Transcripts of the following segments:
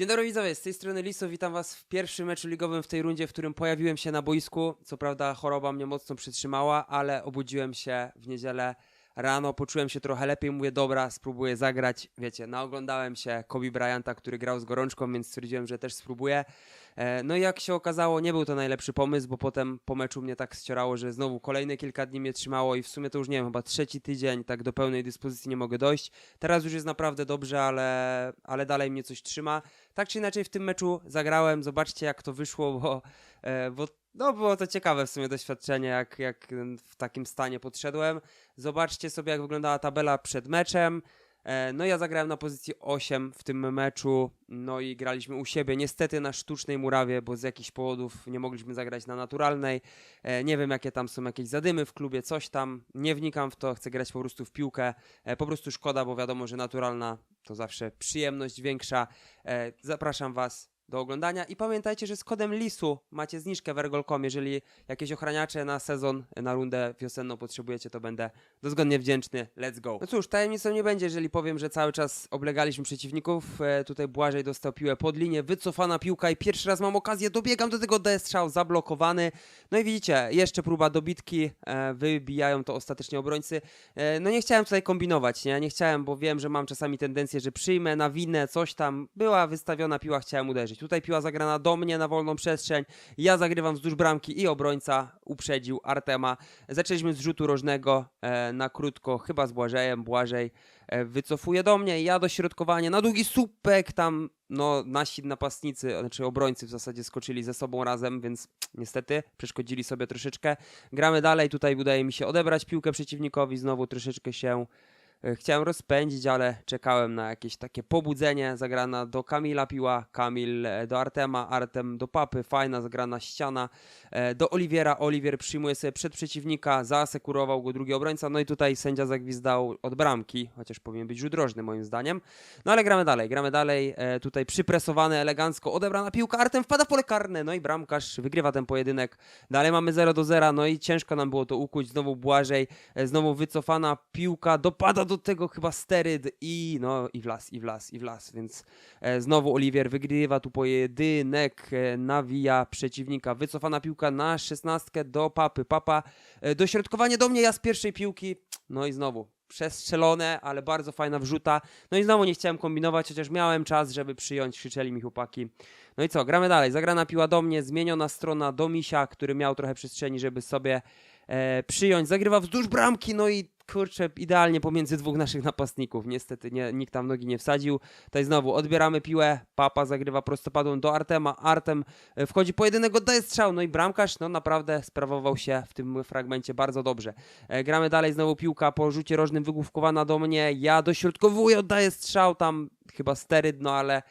Dzień dobry widzowie, z tej strony Liso, witam was w pierwszym meczu ligowym w tej rundzie, w którym pojawiłem się na boisku. Co prawda choroba mnie mocno przytrzymała, ale obudziłem się w niedzielę rano, poczułem się trochę lepiej, mówię dobra, spróbuję zagrać. Wiecie, naoglądałem się Kobe Bryanta, który grał z gorączką, więc stwierdziłem, że też spróbuję. E, No i jak się okazało, nie był to najlepszy pomysł, bo potem po meczu mnie tak ścierało, że znowu kolejne kilka dni mnie trzymało i w sumie to już nie wiem, chyba trzeci tydzień, tak do pełnej dyspozycji nie mogę dojść. Teraz już jest naprawdę dobrze, ale, ale dalej mnie coś trzyma. Tak czy inaczej w tym meczu zagrałem, zobaczcie jak to wyszło, bo, e, bo no, było to ciekawe w sumie doświadczenie, jak, jak w takim stanie podszedłem. Zobaczcie sobie, jak wyglądała tabela przed meczem. E, No ja zagrałem na pozycji 8 w tym meczu, no i graliśmy u siebie, niestety na sztucznej murawie, bo z jakichś powodów nie mogliśmy zagrać na naturalnej. E, Nie wiem jakie tam są jakieś zadymy w klubie, coś tam, nie wnikam w to, chcę grać po prostu w piłkę. E, Po prostu szkoda, bo wiadomo, że naturalna to zawsze przyjemność większa. Zapraszam Was do oglądania i pamiętajcie, że z kodem LISU macie zniżkę w Ergol.com. Jeżeli jakieś ochraniacze na sezon, na rundę wiosenną potrzebujecie, to będę dozgodnie wdzięczny. Let's go. No cóż, tajemnicą nie będzie, jeżeli powiem, że cały czas oblegaliśmy przeciwników. E, tutaj Błażej dostał piłę pod linię, wycofana piłka i pierwszy raz mam okazję, dobiegam do tego DS strzał, zablokowany. No i widzicie, jeszcze próba dobitki, e, wybijają to ostatecznie obrońcy. E, no nie chciałem tutaj kombinować, nie? Nie chciałem, bo wiem, że mam czasami tendencję, że przyjmę na winę, coś tam. Była wystawiona piła, chciałem uderzyć. Tutaj piła zagrana do mnie na wolną przestrzeń. Ja zagrywam wzdłuż bramki i obrońca uprzedził Artema. Zaczęliśmy z rzutu rożnego e, na krótko, chyba z Błażejem. Błażej e, wycofuje do mnie, ja dośrodkowanie na długi słupek, tam no nasi napastnicy, znaczy obrońcy w zasadzie skoczyli ze sobą razem, więc niestety przeszkodzili sobie troszeczkę. Gramy dalej, tutaj udaje mi się odebrać piłkę przeciwnikowi, znowu troszeczkę się chciałem rozpędzić, ale czekałem na jakieś takie pobudzenie, zagrana do Kamila piła, Kamil e, do Artema, Artem do Papy, fajna zagrana ściana, e, do Oliwiera, Oliwier przyjmuje sobie przed przeciwnika, zaasekurował go drugi obrońca, no i tutaj sędzia zagwizdał od bramki, chociaż powinien być rzut moim zdaniem, no ale gramy dalej, gramy dalej, e, tutaj przypresowany elegancko, odebrana piłka, Artem wpada w pole karne, no i bramkarz wygrywa ten pojedynek, dalej mamy 0 do 0, no i ciężko nam było to ukuć, znowu Błażej, e, znowu wycofana piłka, dopada do tego chyba steryd i no i w las, i w las, i w las, więc e, znowu Oliwier wygrywa tu pojedynek, e, nawija przeciwnika, wycofana piłka na szesnastkę do Papy, Papa, e, dośrodkowanie do mnie, ja z pierwszej piłki, no i znowu przestrzelone, ale bardzo fajna wrzuta, no i znowu nie chciałem kombinować, chociaż miałem czas, żeby przyjąć, krzyczeli mi chłopaki. No i co, gramy dalej, zagrana piła do mnie, zmieniona strona do Misia, który miał trochę przestrzeni, żeby sobie e, przyjąć, zagrywa wzdłuż bramki, no i kurczę, idealnie pomiędzy dwóch naszych napastników. Niestety nie, nikt tam nogi nie wsadził. Tutaj znowu odbieramy piłę, Papa zagrywa prostopadłą do Artema, Artem e, wchodzi pojedynek, oddaje strzał, no i bramkarz no naprawdę sprawował się w tym fragmencie bardzo dobrze. E, gramy dalej, znowu piłka po rzucie rożnym wygłówkowana do mnie, ja dośrodkowuję, oddaję strzał, tam chyba steryd, no ale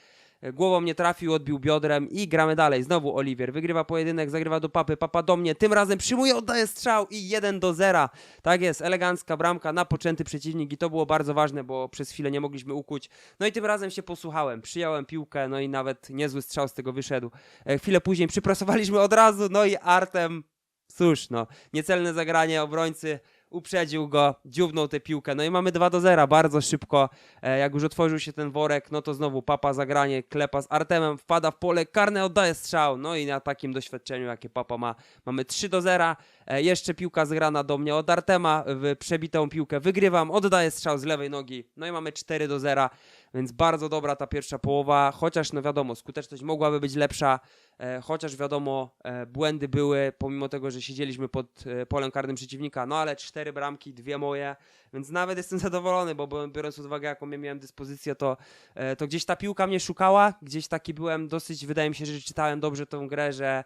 głową nie trafił, odbił biodrem i gramy dalej. Znowu Oliwier wygrywa pojedynek, zagrywa do papy, papa do mnie, tym razem przyjmuje, oddaje strzał i 1 do 0. Tak jest, elegancka bramka, napoczęty przeciwnik i to było bardzo ważne, bo przez chwilę nie mogliśmy ukuć. No i tym razem się posłuchałem, przyjąłem piłkę, no i nawet niezły strzał z tego wyszedł. E, chwilę później przyprasowaliśmy od razu, no i Artem, cóż no, niecelne zagranie obrońcy, uprzedził go, dziubnął tę piłkę, no i mamy 2 do 0, bardzo szybko. E, jak już otworzył się ten worek, no to znowu Papa zagranie, klepa z Artemem, wpada w pole karne, oddaje strzał, no i na takim doświadczeniu, jakie Papa ma, mamy 3 do 0. E, jeszcze piłka zgrana do mnie od Artema, w przebitą piłkę. Wygrywam, oddaję strzał z lewej nogi, no i mamy 4 do 0, więc bardzo dobra ta pierwsza połowa, chociaż no wiadomo, skuteczność mogłaby być lepsza, e, chociaż wiadomo, e, błędy były, pomimo tego, że siedzieliśmy pod e, polem karnym przeciwnika, no ale cztery bramki, dwie moje, więc nawet jestem zadowolony, bo biorąc pod uwagę, jaką ja miałem dyspozycję, to, e, to gdzieś ta piłka mnie szukała, gdzieś taki byłem dosyć, wydaje mi się, że czytałem dobrze tą grę, że,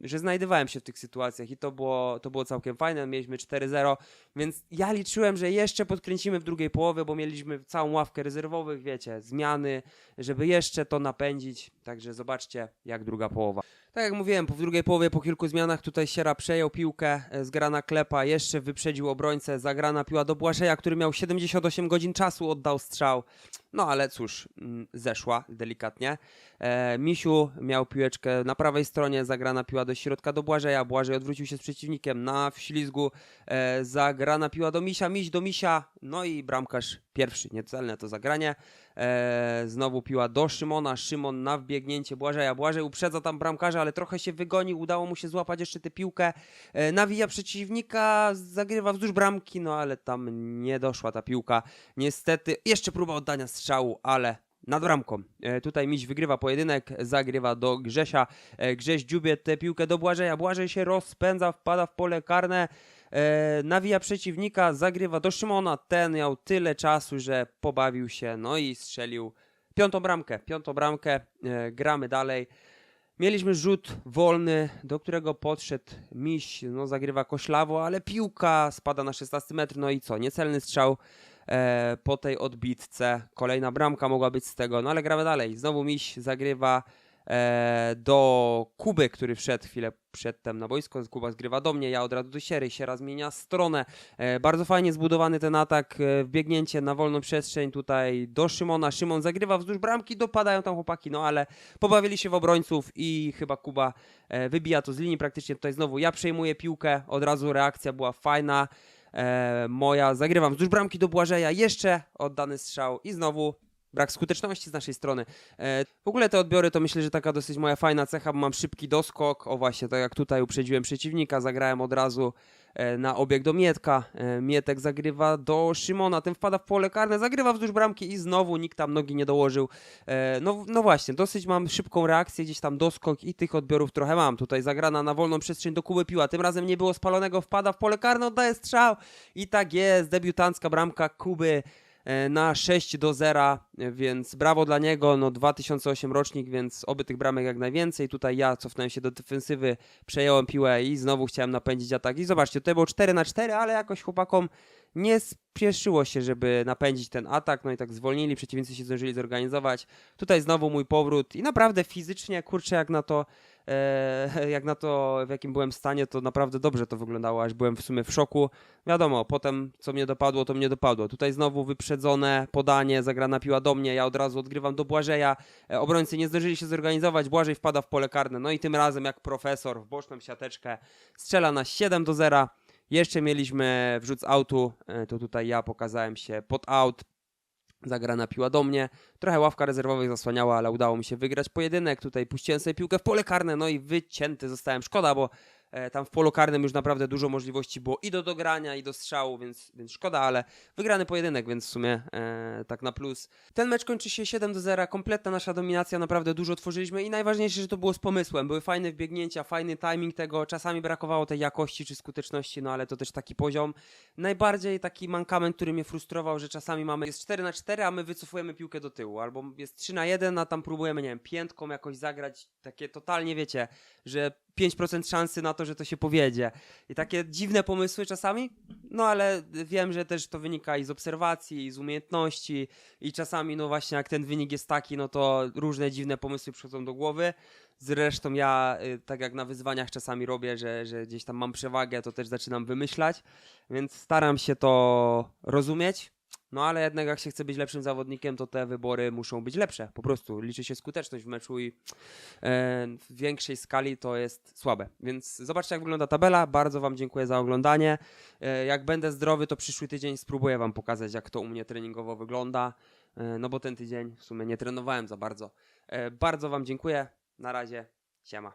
że znajdowałem się w tych sytuacjach i to było, to było całkiem fajne, mieliśmy 4-0, więc ja liczyłem, że jeszcze podkręcimy w drugiej połowie, bo mieliśmy całą ławkę rezerwowych, wiecie, zmiany, żeby jeszcze to napędzić, także zobaczcie, jak druga połowa. Tak jak mówiłem, po drugiej połowie, po kilku zmianach tutaj Siera przejął piłkę, e, zgrana klepa, jeszcze wyprzedził obrońcę, zagrana piła do Błażeja, który miał 78 godzin czasu, oddał strzał. No ale cóż, mm, zeszła delikatnie. E, Misiu miał piłeczkę na prawej stronie, zagrana piła do środka do Błażeja, Błażej odwrócił się z przeciwnikiem na wślizgu, e, zagrana piła do Misia, Miś do Misia, no i bramkarz pierwszy, niecelne to zagranie. E, znowu piła do Szymona, Szymon na wbiegnięcie Błażeja. Błażej uprzedza tam bramkarza, ale trochę się wygonił, udało mu się złapać jeszcze tę piłkę. E, nawija przeciwnika, zagrywa wzdłuż bramki, no ale tam nie doszła ta piłka. Niestety, jeszcze próba oddania strzału, ale nad bramką. E, tutaj Miś wygrywa pojedynek, zagrywa do Grzesia. E, Grześ dziubie tę piłkę do Błażeja. Błażej się rozpędza, wpada w pole karne. E, nawija przeciwnika, zagrywa do Szymona. Ten miał tyle czasu, że pobawił się, no i strzelił piątą bramkę. Piątą bramkę, e, gramy dalej. Mieliśmy rzut wolny, do którego podszedł Miś, no zagrywa koślawo, ale piłka spada na 16 metr, no i co, niecelny strzał e, po tej odbitce. Kolejna bramka mogła być z tego, no ale gramy dalej. Znowu Miś zagrywa e, do Kuby, który wszedł chwilę przedtem na boisko. Kuba zgrywa do mnie, ja od razu do Siery. Siera zmienia stronę. E, bardzo fajnie zbudowany ten atak, e, wbiegnięcie na wolną przestrzeń tutaj do Szymona. Szymon zagrywa wzdłuż bramki, dopadają tam chłopaki, no ale pobawili się w obrońców i chyba Kuba e, wybija to z linii praktycznie. Tutaj znowu ja przejmuję piłkę, od razu reakcja była fajna. Moja, zagrywam wzdłuż bramki do Błażeja, jeszcze oddany strzał i znowu brak skuteczności z naszej strony. E, w ogóle te odbiory to myślę, że taka dosyć moja fajna cecha, bo mam szybki doskok, o właśnie, tak jak tutaj uprzedziłem przeciwnika, zagrałem od razu e, na obieg do Mietka, e, Mietek zagrywa do Szymona, ten wpada w pole karne, zagrywa wzdłuż bramki i znowu nikt tam nogi nie dołożył. No, no właśnie, dosyć mam szybką reakcję, gdzieś tam doskok i tych odbiorów trochę mam. Tutaj zagrana na wolną przestrzeń do Kuby Piła, tym razem nie było spalonego, wpada w pole karne, oddaje strzał i tak jest, debiutancka bramka Kuby na 6 do 0, e, więc brawo dla niego, no 2008 rocznik, więc oby tych bramek jak najwięcej. Tutaj ja cofnąłem się do defensywy, przejąłem piłę i znowu chciałem napędzić atak. I zobaczcie, tutaj było 4 na 4, ale jakoś chłopakom nie spieszyło się, żeby napędzić ten atak, no i tak zwolnili, przeciwnicy się zdążyli zorganizować. Tutaj znowu mój powrót i naprawdę fizycznie, kurczę, jak na to, e, jak na to, w jakim byłem stanie, to naprawdę dobrze to wyglądało, aż byłem w sumie w szoku. Wiadomo, potem co mnie dopadło, to mnie dopadło. Tutaj znowu wyprzedzone podanie, zagrana piła do mnie, ja od razu odgrywam do Błażeja. E, obrońcy nie zdążyli się zorganizować, Błażej wpada w pole karne, no i tym razem jak profesor w boczną siateczkę strzela na 7 do 0. Jeszcze mieliśmy wrzut z autu, e, to tutaj ja pokazałem się pod aut, zagrana piła do mnie. Trochę ławka rezerwowych zasłaniała, ale udało mi się wygrać pojedynek. Tutaj puściłem sobie piłkę w pole karne, no i wycięty zostałem. Szkoda, bo tam w polu karnym już naprawdę dużo możliwości było i do dogrania, i do strzału, więc, więc szkoda, ale wygrany pojedynek, więc w sumie e, tak na plus. Ten mecz kończy się 7 do 0, kompletna nasza dominacja, naprawdę dużo tworzyliśmy i najważniejsze, że to było z pomysłem. Były fajne wbiegnięcia, fajny timing tego, czasami brakowało tej jakości czy skuteczności, no ale to też taki poziom. Najbardziej taki mankament, który mnie frustrował, że czasami mamy, jest 4 na 4, a my wycofujemy piłkę do tyłu, albo jest 3 na 1, a tam próbujemy, nie wiem, piętką jakoś zagrać, takie totalnie, wiecie, że 5% szansy na to, że to się powiedzie. I takie dziwne pomysły czasami, no ale wiem, że też to wynika i z obserwacji, i z umiejętności, i czasami, no właśnie, jak ten wynik jest taki, no to różne dziwne pomysły przychodzą do głowy. Zresztą ja, y, tak jak na wyzwaniach czasami robię, że, że gdzieś tam mam przewagę, to też zaczynam wymyślać, więc staram się to rozumieć. No ale jednak jak się chce być lepszym zawodnikiem, to te wybory muszą być lepsze. Po prostu liczy się skuteczność w meczu i e, w większej skali to jest słabe. Więc zobaczcie jak wygląda tabela. Bardzo Wam dziękuję za oglądanie. E, jak będę zdrowy, to przyszły tydzień spróbuję Wam pokazać, jak to u mnie treningowo wygląda. E, no bo ten tydzień w sumie nie trenowałem za bardzo. Bardzo Wam dziękuję. Na razie. Siema.